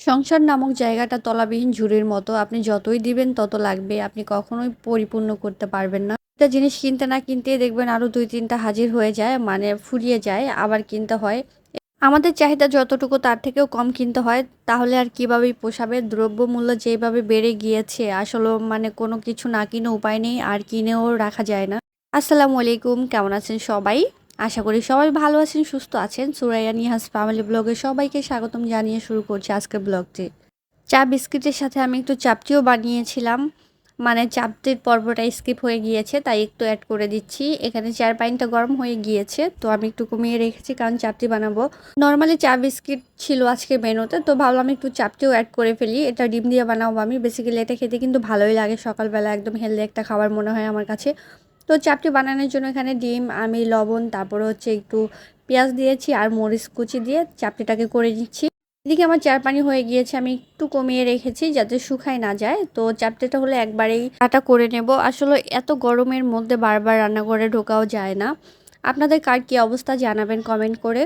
সংসার নামক জায়গাটা তলাবিহীন ঝুড়ির মতো। আপনি যতই দিবেন, তত লাগবে। আপনি কখনোই পরিপূর্ণ করতে পারবেন না। একটা জিনিস কিনতে না কিনতে দেখবেন আরও দুই তিনটা হাজির হয়ে যায় মানে ফুরিয়ে যায়, আবার কিনতে হয়। আমাদের চাহিদা যতটুকু, তার থেকেও কম কিনতে হয়। তাহলে আর কিভাবেই পোষাবে? দ্রব্যমূল্য যেভাবে বেড়ে গিয়েছে আসলে মানে কোনো কিছু না কিনে উপায় নেই, আর কিনেও রাখা যায় না। আসসালামু আলাইকুম, কেমন আছেন সবাই? আশা করি সবাই ভালো আছেন, সুস্থ আছেন। সুরাইয়া নিহাস ফ্যামিলি ব্লগে সবাইকে স্বাগতম জানিয়ে শুরু করছি আজকের ব্লগটি চা বিস্কিটের সাথে আমি একটু চাপটিও বানিয়েছিলাম। মানে চাপটির পর্বটা স্কিপ হয়ে গিয়েছে, তাই একটু অ্যাড করে দিচ্ছি। এখানে চার পাইনটা গরম হয়ে গিয়েছে, তো আমি একটু কমিয়ে রেখেছি কারণ চাপটি বানাবো। নর্মালি চা বিস্কিট ছিল আজকে মেনুতে, তো ভাবলাম একটু চাপটিও অ্যাড করে ফেলি। এটা ডিম দিয়ে বানাবো আমি। বেসিক্যালি এটা খেতে কিন্তু ভালোই লাগে সকালবেলা, একদম হেলদি একটা খাবার মনে হয় আমার কাছে। তো চাপটি বানানোর জন্য এখানে ডিম, আমি লবণ, তারপরে হচ্ছে একটু পেঁয়াজ দিয়েছি আর মরিচ কুচি দিয়ে চাপটিটাকে করে নিচ্ছি। এদিকে আমার চার পানি হয়ে গিয়েছে, আমি একটু কমিয়ে রেখেছি যাতে শুকায় না যায়। তো চাপটিটা হলে একবারেই আটা করে নেব। আসলে এত গরমের মধ্যে বারবার রান্নাঘরে ঢোকাও যায় না। আপনাদের কার কী অবস্থা জানাবেন কমেন্ট করে।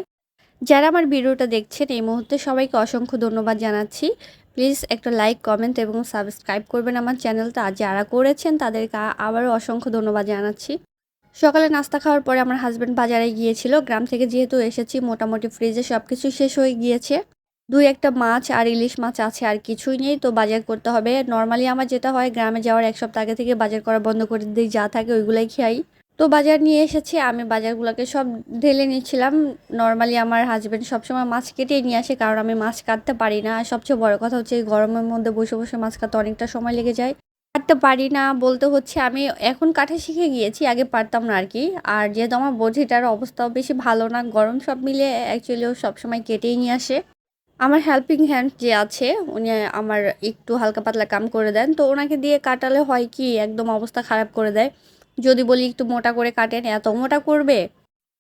যারা আমার ভিডিওটা দেখছেন, এই মুহূর্তে সবাইকে অসংখ্য ধন্যবাদ জানাচ্ছি। প্লিজ একটা লাইক, কমেন্ট এবং সাবস্ক্রাইব করবেন আমার চ্যানেলটা। যারা করেছেন তাদেরকে আবারও অসংখ্য ধন্যবাদ জানাচ্ছি। সকালে নাস্তা খাওয়ার পরে আমার হাজব্যান্ড বাজারে গিয়েছিল। গ্রাম থেকে যেহেতু এসেছি, মোটামুটি ফ্রিজে সব কিছু শেষ হয়ে গিয়েছে। দুই একটা মাছ আর ইলিশ মাছ আছে, আর কিছুই নেই। তো বাজার করতে হবে। নর্মালি আমার যেটা হয়, গ্রামে যাওয়ার এক সপ্তাহ আগে থেকে বাজার করা বন্ধ করে দিই, যা থাকে ওইগুলাই খাই। তো বাজার নিয়ে এসেছি, আমি বাজারগুলোকে সব ঢেলে নিচ্ছিলাম নর্মালি আমার হাজব্যান্ড সবসময় মাছ কেটেই নিয়ে আসে, কারণ আমি মাছ কাটতে পারি না। আর সবচেয়ে বড় কথা হচ্ছে, এই গরমের মধ্যে বসে বসে মাছ কাটতে অনেকটা সময় লেগে যায়। কাটতে পারি না বলতে হচ্ছে, আমি এখন কাঠে শিখে গিয়েছি, আগে পারতাম না আর কি আর যেহেতু আমার বধিটার অবস্থাও বেশি ভালো না, গরম সব মিলে অ্যাকচুয়ালি ও সবসময় কেটেই নিয়ে আসে। আমার হেল্পিং হ্যান্ড যে আছে, উনি আমার একটু হালকা পাতলা কাম করে দেন। তো ওনাকে দিয়ে কাটালে হয় কি, একদম অবস্থা খারাপ করে দেয়। যদি বলি একটু মোটা করে কাটেন, এত মোটা করবে?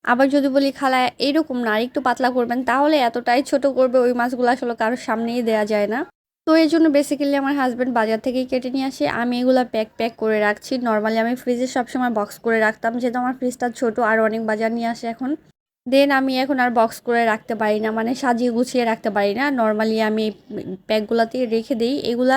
আবার যদি বলি খালা, এইরকম না আর একটু পাতলা করবেন, তাহলে এতটাই ছোট করবে, ওই মাছগুলো আসলে কারোর সামনেই দেওয়া যায় না। তো এই জন্য বেসিক্যালি আমার হাজব্যান্ড বাজার থেকেই কেটে নিয়ে আসে। আমি এগুলো প্যাক প্যাক করে রাখছি। নর্মালি আমি ফ্রিজে সবসময় বক্স করে রাখতাম, যেহেতু আমার ফ্রিজটা ছোট, আর অনেক বাজার নিয়ে আসে এখন। দেন আমি এখন আর বক্স করে রাখতে পারি না মানে সাজিয়ে গুছিয়ে রাখতে পারি না। নর্মালি আমি প্যাকগুলোতে রেখে দিই। এগুলা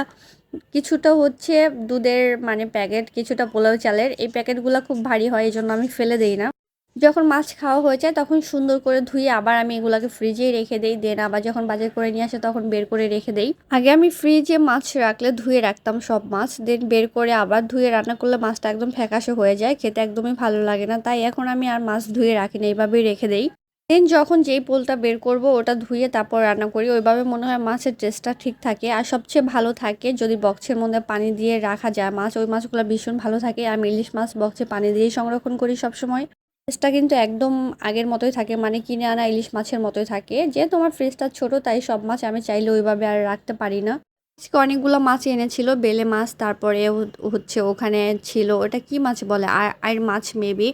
কিছুটা হচ্ছে দুধের মানে প্যাকেট, কিছুটা পোলাও চালের। এই প্যাকেটগুলো খুব ভারী হয় এই জন্য আমি ফেলে দিই না। যখন মাছ খাওয়া হয়ে যায়, তখন সুন্দর করে ধুয়ে আবার আমি এগুলোকে ফ্রিজেই রেখে দিই, দেন আবার যখন বাজার করে নিয়ে আসে, তখন বের করে রেখে দেই। আগে আমি ফ্রিজে মাছ রাখলে ধুয়ে রাখতাম সব মাছ, দেন বের করে আবার ধুয়ে রান্না করলে মাছটা একদম ফ্যাকাশে হয়ে যায়, খেতে একদমই ভালো লাগে না। তাই এখন আমি আর মাছ ধুয়ে রাখি না এইভাবেই রেখে দেই। দেন যখন যেই পোলটা বের করব, ওটা ধুয়ে তারপর রান্না করি। ওইভাবে মনে হয় মাছের টেস্টটা ঠিক থাকে। আর সবচেয়ে ভালো থাকে যদি বক্সের মধ্যে পানি দিয়ে রাখা যায় মাছ, ওই মাছগুলো ভীষণ ভালো থাকে। আমি ইলিশ মাছ বক্সে পানি দিয়েই সংরক্ষণ করি সবসময়। ফ্রিজটা কিন্তু একদম আগের মতোই থাকে মানে কিনে আনা ইলিশ মাছের মতোই থাকে। যেহেতু আমার ফ্রিজটা ছোট, তাই সব মাছ আমি চাইলে ওইভাবে আর রাখতে পারি না। আজকে অনেকগুলো মাছ এনেছিল, বেলে মাছ, তারপরে হচ্ছে ওখানে ছিল, ওটা কি মাছ বলে? আর আর মাছ মেবি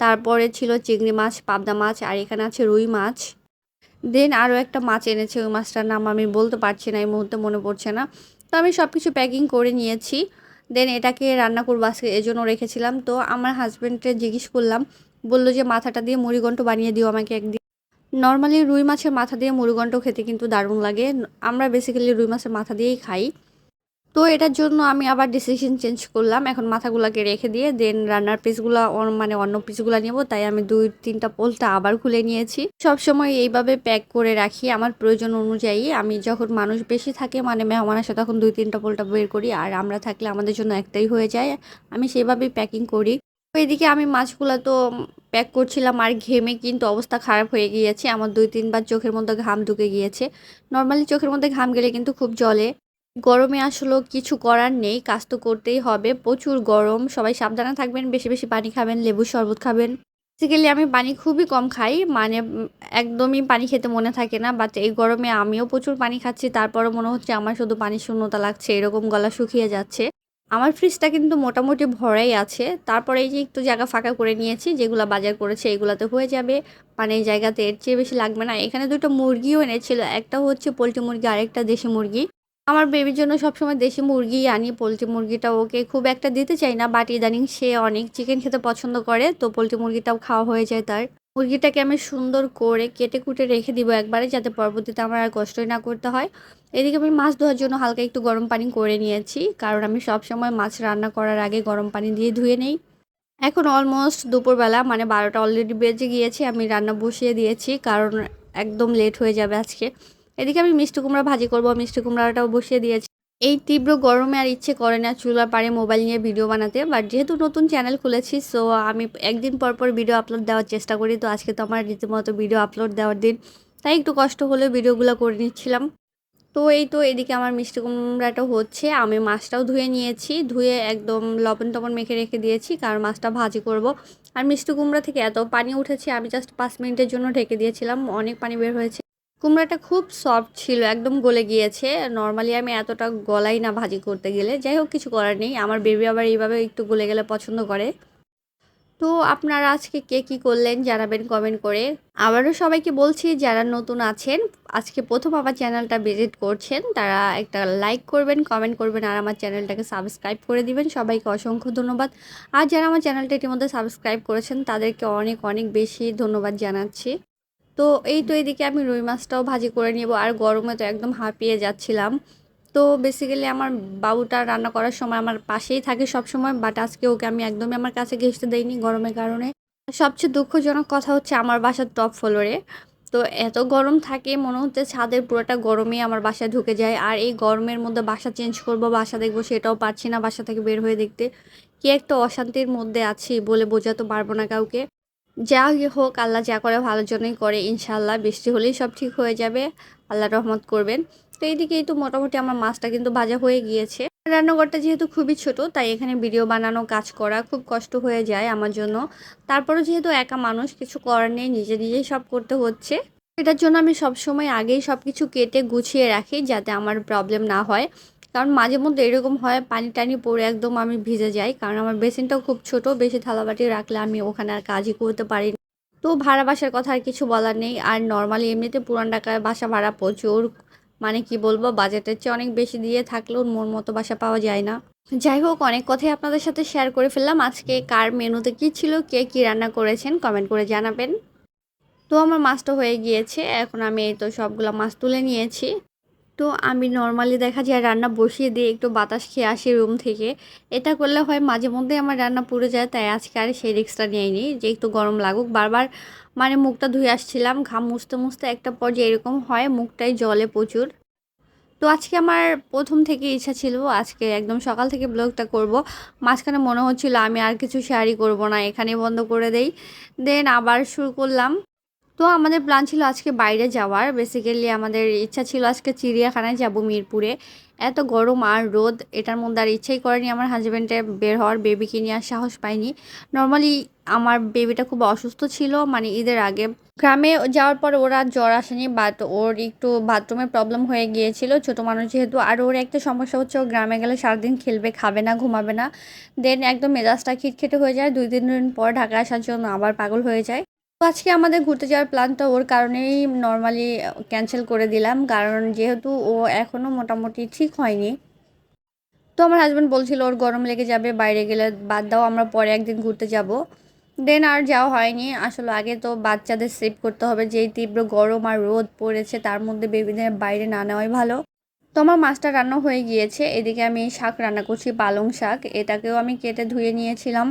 তারপরে ছিল চিংড়ি মাছ, পাবদা মাছ, আর এখানে আছে রুই মাছ। দেন আরও একটা মাছ এনেছে, ওই মাছটার নাম আমি বলতে পারছি না, এই মুহূর্তে মনে পড়ছে না। তো আমি সব কিছু প্যাকিং করে নিয়েছি। দেন এটাকে রান্না করব আজকে, এজন্য রেখেছিলাম। তো আমার হাজব্যান্ডকে জিজ্ঞেস করলাম, বলল যে মাথাটা দিয়ে মুড়িঘণ্ট বানিয়ে দিও আমাকে একদিন। নর্মালি রুই মাছের মাথা দিয়ে মুড়িঘণ্ট খেতে কিন্তু দারুণ লাগে। আমরা বেসিক্যালি রুই মাছের মাথা দিয়েই খাই। তো এটার জন্য আমি আবার ডিসিশন চেঞ্জ করলাম। এখন মাথাগুলোকে রেখে দিয়ে দেন রান্নার পিসগুলো মানে অন্য পিসগুলো নেব। তাই আমি দুই, তিনটা পোলটা আবার খুলে নিয়েছি। সব সময় এইভাবে প্যাক করে রাখি আমার প্রয়োজন অনুযায়ী। আমি যখন মানুষ বেশি থাকে মানে মেহমান আসে তখন দুই, তিনটা পোলটা বের করি আর আমরা থাকলে আমাদের জন্য একটাই হয়ে যায়। আমি সেভাবেই প্যাকিং করি। এদিকে আমি মাছগুলো তো প্যাক করছিলাম আর ঘেমে কিন্তু অবস্থা খারাপ হয়ে গিয়েছে। আমার দুই, তিনবার চোখের মধ্যে ঘাম ঢুকে গিয়েছে। নর্মালি চোখের মধ্যে ঘাম গেলে কিন্তু খুব জলে গরমে আসলে কিছু করার নেই, কাজ তো করতেই হবে। প্রচুর গরম, সবাই সাবধানে থাকবেন, বেশি বেশি পানি খাবেন লেবু শরবত খাবেন। বেসিক্যালি আমি পানি খুবই কম খাই মানে একদমই পানি খেতে মনে থাকে না বাট এই গরমে আমিও প্রচুর পানি খাচ্ছি তারপরে মনে হচ্ছে আমার শুধু পানি শূন্যতা লাগছে, এরকম গলা শুকিয়ে যাচ্ছে। আমার ফ্রিজটা কিন্তু মোটামুটি ভরাই আছে, তারপরে এই যে একটু জায়গা ফাঁকা করে নিয়েছি, যেগুলো বাজার করেছে এগুলাতে হয়ে যাবে মানে এই জায়গাতে এর চেয়ে বেশি লাগবে না। এখানে দুটো মুরগিও এনেছিল, একটা হচ্ছে পোলট্রি মুরগি, আরেকটা দেশি মুরগি। আমার বেবির জন্য সবসময় দেশি মুরগি আনি, পোলট্রি মুরগিটা ওকে খুব একটা দিতে চাই না বাট ইদানিং সে অনেক চিকেন খেতে পছন্দ করে, তো পোলট্রি মুরগিটাও খাওয়া হয়ে যায় তার। মুরগিটাকে আমি সুন্দর করে কেটে কুটে রেখে দিব একবারে, যাতে পরবর্তীতে আমার আর কষ্টই না করতে হয়। এদিকে আমি মাছ ধোয়ার জন্য হালকা একটু গরম পানি করে নিয়েছি, কারণ আমি সব সময় মাছ রান্না করার আগে গরম পানি দিয়ে ধুয়ে নেই। এখন অলমোস্ট দুপুরবেলা মানে বারোটা অলরেডি বেজে গিয়েছে, আমি রান্না বসিয়ে দিয়েছি, কারণ একদম লেট হয়ে যাবে আজকে। এদিকে আমি মিষ্টি কুমড়া ভাজি করব, মিষ্টি কুমড়াটাও বসিয়ে দিয়েছি। এই তীব্র গরমে আর ইচ্ছে করে না চুলার পাড়ে মোবাইল নিয়ে ভিডিও বানাতে বাট যেহেতু নতুন চ্যানেল খুলেছি সো আমি একদিন পর পর ভিডিও আপলোড দেওয়ার চেষ্টা করি। তো আজকে তো আমার রীতিমতো ভিডিও আপলোড দেওয়ার দিন, তাই একটু কষ্ট হলেও ভিডিওগুলো করে নিচ্ছিলাম। তো এই তো এদিকে আমার মিষ্টি কুমড়াটা হচ্ছে, আমি মাছটাও ধুয়ে নিয়েছি, ধুয়ে একদম লবণ টবণ মেখে রেখে দিয়েছি কারণ মাছটা ভাজি করব। আর মিষ্টি কুমড়া থেকে এত পানি উঠেছে, আমি জাস্ট পাঁচ মিনিটের জন্য ঢেকে দিয়েছিলাম, অনেক পানি বের হয়েছে। কুমড়াটা খুব সফট ছিল, একদম গলে গিয়েছে। নর্মালি আমি এতটা গলাই না ভাজি করতে গেলে। যাই হোক, কিছু করার নেই। আমার বেবি আবার এইভাবে একটু গলে গেলে পছন্দ করে। তো আপনারা আজকে কে কী করলেন জানাবেন কমেন্ট করে। আবারও সবাইকে বলছি, যারা নতুন আছেন, আজকে প্রথম আমার চ্যানেলটা ভিজিট করছেন, তারা একটা লাইক করবেন কমেন্ট করবেন, আর আমার চ্যানেলটাকে সাবস্ক্রাইব করে দিবেন। সবাইকে অসংখ্য ধন্যবাদ। আর যারা আমার চ্যানেলটা ইতিমধ্যে সাবস্ক্রাইব করেছেন, তাদেরকে অনেক অনেক বেশি ধন্যবাদ জানাচ্ছি। তো এই তো এদিকে আমি রুই মাছটাও ভাজি করে নেব আর গরমে তো একদম হাঁপিয়ে যাচ্ছিলাম। তো বেসিক্যালি আমার বাবুটা রান্না করার সময় আমার পাশেই থাকে সব সময় বাট আজকে ওকে আমি একদমই আমার কাছে ঘেসতে দেইনি গরমের কারণে। সবচেয়ে দুঃখজনক কথা হচ্ছে আমার বাসার টপ ফ্লোরে তো এত গরম থাকে, মনে হচ্ছে ছাদের পুরোটা গরমে আমার বাসায় ঢুকে যায়। আর এই গরমের মধ্যে বাসা চেঞ্জ করব, বাসা দেখব, সেটাও পারছি না বাসা থেকে বের হয়ে দেখতে। কি একটা অশান্তির মধ্যে আছি বলে বোঝাতে পারব না কাউকে। যা হোক, আল্লাহ যা করে ভালোর জন্যই করে ইনশাল্লাহ বৃষ্টি হলেই সব ঠিক হয়ে যাবে আল্লাহ রহমত করবেন। তো এইদিকেই তো মোটামুটি আমার মাছটা কিন্তু ভাজা হয়ে গিয়েছে। রান্নাঘরটা যেহেতু খুবই ছোট, তাই এখানে ভিডিও বানানো, কাজ করা খুব কষ্ট হয়ে যায় আমার জন্য। তারপরও যেহেতু একা মানুষ, কিছু করার নেই, নিজে নিজেই সব করতে হচ্ছে। এটার জন্য আমি সবসময় আগেই সব কিছু কেটে গুছিয়ে রাখি, যাতে আমার প্রবলেম না হয়। কারণ মাঝে মধ্যে এরকম হয়, পানি টানি পড়ে একদম আমি ভিজে যাই। কারণ আমার বেসিনটাও খুব ছোট, বেশি থালাবাটি রাখলে আমি ওখানে আর কাজই করতে পারি তো ভাড়া বাসার কথা আর কিছু বলার নেই। আর নর্মালি এমনিতে পুরান ঢাকায় বাসা ভাড়া প্রচুর। মানে কি বলব, বাজেটের চেয়ে অনেক বেশি দিয়ে থাকলেও মন মতো বাসা পাওয়া যায় না। যাই হোক, অনেক কথাই আপনাদের সাথে শেয়ার করে ফেললাম। আজকে কার মেনুতে কি ছিল, কে কি রান্না করেছেন কমেন্ট করে জানাবেন। তো আমার মাছটা হয়ে গিয়েছে। এখন আমি এই তো সবগুলো মাছ তুলে নিয়েছি। তো আমি নর্মালি দেখা যায় রান্না বসিয়ে দিয়ে একটু বাতাস খেয়ে আসি রুম থেকে। এটা করলে হয় মাঝে মধ্যে আমার রান্না পুড়ে যায়, তাই আজকে আর সেই রিক্সটা নিইনি যে একটু গরম লাগুক। বারবার মানে মুখটা ধুয়ে আসছিলাম, ঘাম মুছতে মুছতে একটা পর্যায়ে এরকম হয়, মুখটাই জলে প্রচুর। তো আজকে আমার প্রথম থেকে ইচ্ছা ছিল, আজকে একদম সকাল থেকে ব্লগটা করব। মাঝখানে মনে হচ্ছিল আমি আর কিছু শেয়ারই করব না এখানে বন্ধ করে দেই। দেন আবার শুরু করলাম। তো আমাদের প্ল্যান ছিল আজকে বাইরে যাওয়ার। বেসিক্যালি আমাদের ইচ্ছা ছিল আজকে চিড়িয়াখানায় যাব মিরপুরে। এত গরম আর রোদ, এটার মধ্যে আর ইচ্ছাই করেনি আমার হাজব্যান্ডে বের হওয়ার বেবিকে নিয়ে আর সাহস পাইনি। নর্মালি আমার বেবিটা খুব অসুস্থ ছিল মানে ঈদের আগে। গ্রামে যাওয়ার পর ওরা জ্বর আসেনি বাট ওর একটু বাথরুমের প্রবলেম হয়ে গিয়েছিল। ছোটো মানুষ যেহেতু, আর ওর একটা সমস্যা হচ্ছে ও গ্রামে গেলে সারাদিন খেলবে, খাবে না, ঘুমাবে না। দেন একদম মেজাজটা খিটখেটে হয়ে যায়। দুই তিন দিন পর ঢাকা আসার জন্য আবার পাগল হয়ে যায়। আজকে আমাদের ঘুরতে যাওয়ার প্ল্যানটা ওর কারণেই নর্মালি ক্যান্সেল করে দিলাম। কারণ যেহেতু ও এখনও মোটামুটি ঠিক হয়নি। তো আমার হাজব্যান্ড বলছিল, ওর গরম লেগে যাবে, বাইরে গেলে বাদ দাও, আমরা পরে একদিন ঘুরতে যাব। দেন আর যাওয়া হয়নি। আসলে আগে তো বাচ্চাদের সেভ করতে হবে, যেই তীব্র গরম আর রোদ পড়েছে, তার মধ্যে বেবিদের বাইরে না নেওয়াই ভালো। তো আমার মাছটা রান্না হয়ে গিয়েছে। এদিকে আমি শাক রান্না করছি, পালং শাক। এটাকেও আমি কেটে ধুয়ে নিয়েছিলাম।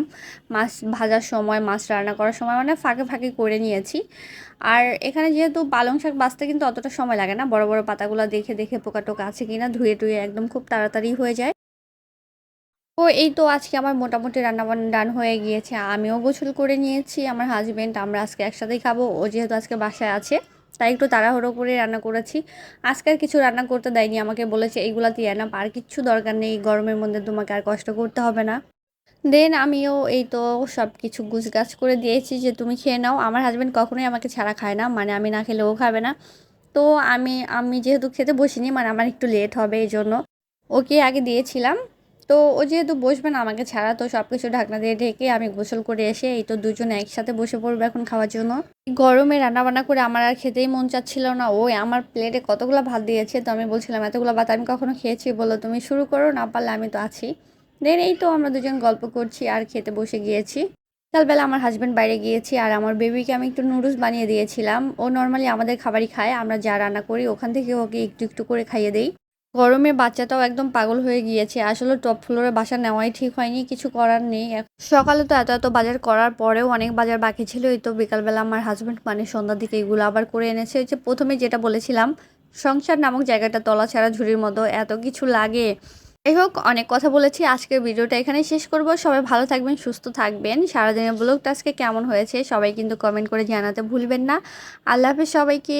মাছ ভাজার সময়, মাছ রান্না করার সময় মানে ফাঁকে ফাঁকে করে নিয়েছি। আর এখানে যেহেতু পালং শাক বাঁচতে কিন্তু অতটা সময় লাগে না, বড় বড় পাতাগুলো দেখে দেখে পোকা টোকা আছে কিনা ধুয়ে টুয়ে একদম খুব তাড়াতাড়ি হয়ে যায়। ও এই তো আজকে আমার মোটামুটি রান্নাবান্না ডান হয়ে গিয়েছে। আমিও গোসল করে নিয়েছি, আমার হাজব্যান্ড আমরা আজকে একসাথেই খাব। ও যেহেতু আজকে বাসায় আছে। তাই একটু তাড়াহুড়ো করে রান্না করেছি। আজকে আর কিছু রান্না করতে দেয়নি, আমাকে বলেছে এইগুলা দিয়ে না আর কিচ্ছু দরকার নেই, গরমের মধ্যে তোমাকে আর কষ্ট করতে হবে না। দেন আমিও এই তো সব কিছু গুছগাছ করে দিয়েছি যে তুমি খেয়ে নাও। আমার হাজব্যান্ড কখনোই আমাকে ছাড়া খায় না মানে আমি না খেলে ও খাবে না। তো আমি আমি যেহেতু খেতে বসিনি মানে আমার একটু লেট হবে, এই জন্য ওকে আগে দিয়েছিলাম। তো ও যেহেতু বসবে না আমাকে ছাড়া, তো সব কিছু ঢাকনা দিয়ে ঢেকে আমি গোসল করে এসে এই তো দুজনে একসাথে বসে পড়ব এখন খাওয়ার জন্য। গরমে রান্নাবান্না করে আমার আর খেতেই মন চাচ্ছিল না। ও আমার প্লেটে কতগুলো ভাত দিয়েছে, তো আমি বলছিলাম, এতগুলো ভাত আমি কখনো খেয়েছি? বলো তুমি শুরু করো, না পারলে আমি তো আছি। দেন এই তো আমরা দুজন গল্প করছি আর খেতে বসে গিয়েছি। বিকালবেলা আমার হাজব্যান্ড বাইরে গিয়েছি আর আমার বেবিকে আমি একটু নুডলস বানিয়ে দিয়েছিলাম। ও নর্মালি আমাদের খাবারই খায়, আমরা যা রান্না করি ওখান থেকে ওকে একটু একটু করে খাইয়ে দেই। গরমে বাচ্চাটাও একদম পাগল হয়ে গিয়েছে। আসলে টপ ফ্লোরে বাসা নেওয়াই ঠিক হয়নি, কিছু করার নেই। সকালে তো এত এত বাজার করার পরেও অনেক বাজার বাকি ছিল এই তো, বিকালবেলা আমার হাজব্যান্ড মানে সন্ধ্যার দিকে এগুলো আবার করে এনেছে। ওই যে প্রথমে যেটা বলেছিলাম, সংসার নামক জায়গাটা তলা ছাড়া ঝুড়ির মতো এত কিছু লাগে। যাই হোক, অনেক কথা বলেছি, আজকের ভিডিওটা এখানেই শেষ করব। সবাই ভালো থাকবেন, সুস্থ থাকবেন। সারাদিনের ব্লগটা আজকে কেমন হয়েছে, সবাই কিন্তু কমেন্ট করে জানাতে ভুলবেন না। আল্লাহ হাফেজ সবাইকে।